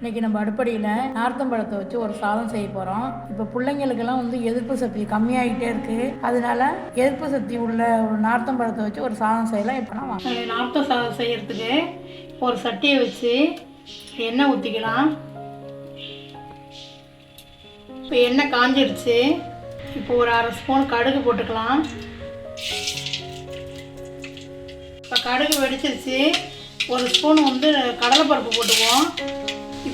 இன்னைக்கு நம்ம அடுப்படியில் நார்த்தம்பழத்தை வச்சு ஒரு சாதம் செய்ய போகிறோம் இப்போ பிள்ளைங்களுக்கெல்லாம் வந்து எதிர்ப்பு சக்தி கம்மியாகிட்டே இருக்குது அதனால எதிர்ப்பு சக்தி உள்ள ஒரு நார்த்தம்பழத்தை வச்சு ஒரு சாதம் செய்யலாம். இப்போலாம் வாங்க. நார்த்த சாதம் செய்யறதுக்கு ஒரு சட்டியை வச்சு எண்ணெய் ஊற்றிக்கலாம் இப்போ எண்ணெய் காஞ்சிருச்சு. இப்போ ஒரு அரை ஸ்பூன் கடுகு போட்டுக்கலாம். இப்போ கடுகு வெடிச்சிருச்சு. ஒரு ஸ்பூன் வந்து கடலைப்பருப்பு போட்டுக்குவோம்.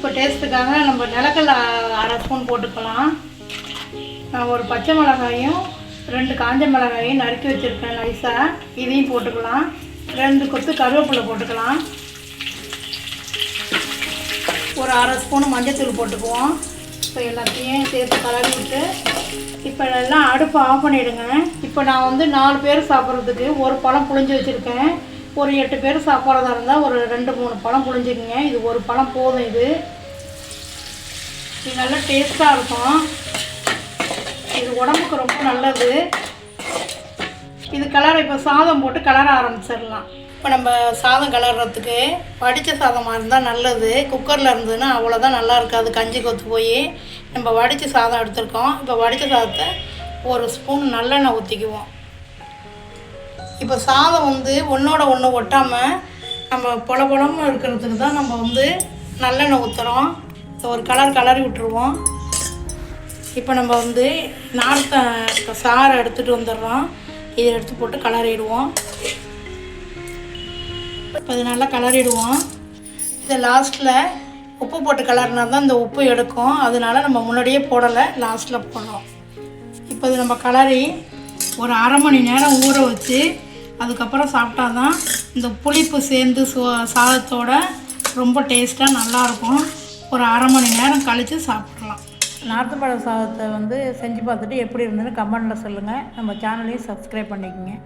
இப்போ டேஸ்ட்டுக்காக நம்ம நிலக்கல்ல அரை ஸ்பூன் போட்டுக்கலாம். நான் ஒரு பச்சை மிளகாயும் ரெண்டு காஞ்ச மிளகாயும் நறுக்கி வச்சுருக்கேன் நைஸாக இதையும் போட்டுக்கலாம். ரெண்டு கொத்து கருவேப்பிலை போட்டுக்கலாம். ஒரு அரை ஸ்பூன் மஞ்சத்தூள் போட்டுக்குவோம். இப்போ எல்லாத்தையும் சேர்த்து கலரி விட்டு இப்போ எல்லாம் அடுப்பு ஆஃப் பண்ணிவிடுங்க இப்போ நான் வந்து நாலு பேர் சாப்பிட்றதுக்கு ஒரு பழம் புளிஞ்சு வச்சுருக்கேன். ஒரு எட்டு பேர் சாப்பிட்றதா இருந்தால் ஒரு ரெண்டு மூணு பழம் புழிஞ்சுக்குங்க இது ஒரு பழம் போதும் இது. இது நல்லா டேஸ்ட்டாக இருக்கும். இது உடம்புக்கு ரொம்ப நல்லது. இது கலர் இப்போ சாதம் போட்டு கலர ஆரம்பிச்சிடலாம். இப்போ நம்ம சாதம் கலர்றதுக்கு வடித்த சாதமாக இருந்தால் நல்லது. குக்கரில் இருந்ததுன்னா அவ்வளோதான் நல்லா இருக்காது. கஞ்சி கொத்து போய் நம்ம வடித்த சாதம் எடுத்துருக்கோம். இப்போ வடித்த சாதத்தை ஒரு ஸ்பூன் நல்லெண்ணெய் ஊற்றிக்குவோம் இப்போ சாதம் வந்து ஒன்றோட ஒன்று ஒட்டாமல் நம்ம பொல பொலன்னு இருக்கிறதுக்கு தான் நம்ம வந்து நல்லெண்ணெய் ஊற்றுறோம் ஒரு கலர் கலரி விட்டுருவோம். இப்போ நம்ம வந்து நார்த்த சாரை எடுத்துகிட்டு வந்துடுறோம். இதை எடுத்து போட்டு கலரிடுவோம். இப்போ இது நல்லா கலரிடுவோம். இதை லாஸ்ட்டில் உப்பு போட்டு கலர்னா தான் இந்த உப்பு எடுக்கும். அதனால நம்ம முன்னாடியே போடலை லாஸ்ட்டில் போடுறோம் இப்போ இது நம்ம கலரி ஒரு அரை மணி நேரம் ஊற வச்சு அதுக்கப்புறம் சாப்பிட்டா தான் இந்த புளிப்பு சேர்ந்து சோ சாதத்தோட ரொம்ப டேஸ்ட்டாக நல்லாயிருக்கும். ஒரு அரை மணி நேரம் கழித்து சாப்பிட்றலாம் நார்த்தம்பழ சாதத்தை வந்து செஞ்சு பார்த்துட்டு எப்படி இருந்ததுன்னு கமெண்டில் சொல்லுங்கள் நம்ம சேனலையும் சப்ஸ்கிரைப் பண்ணிக்கோங்க.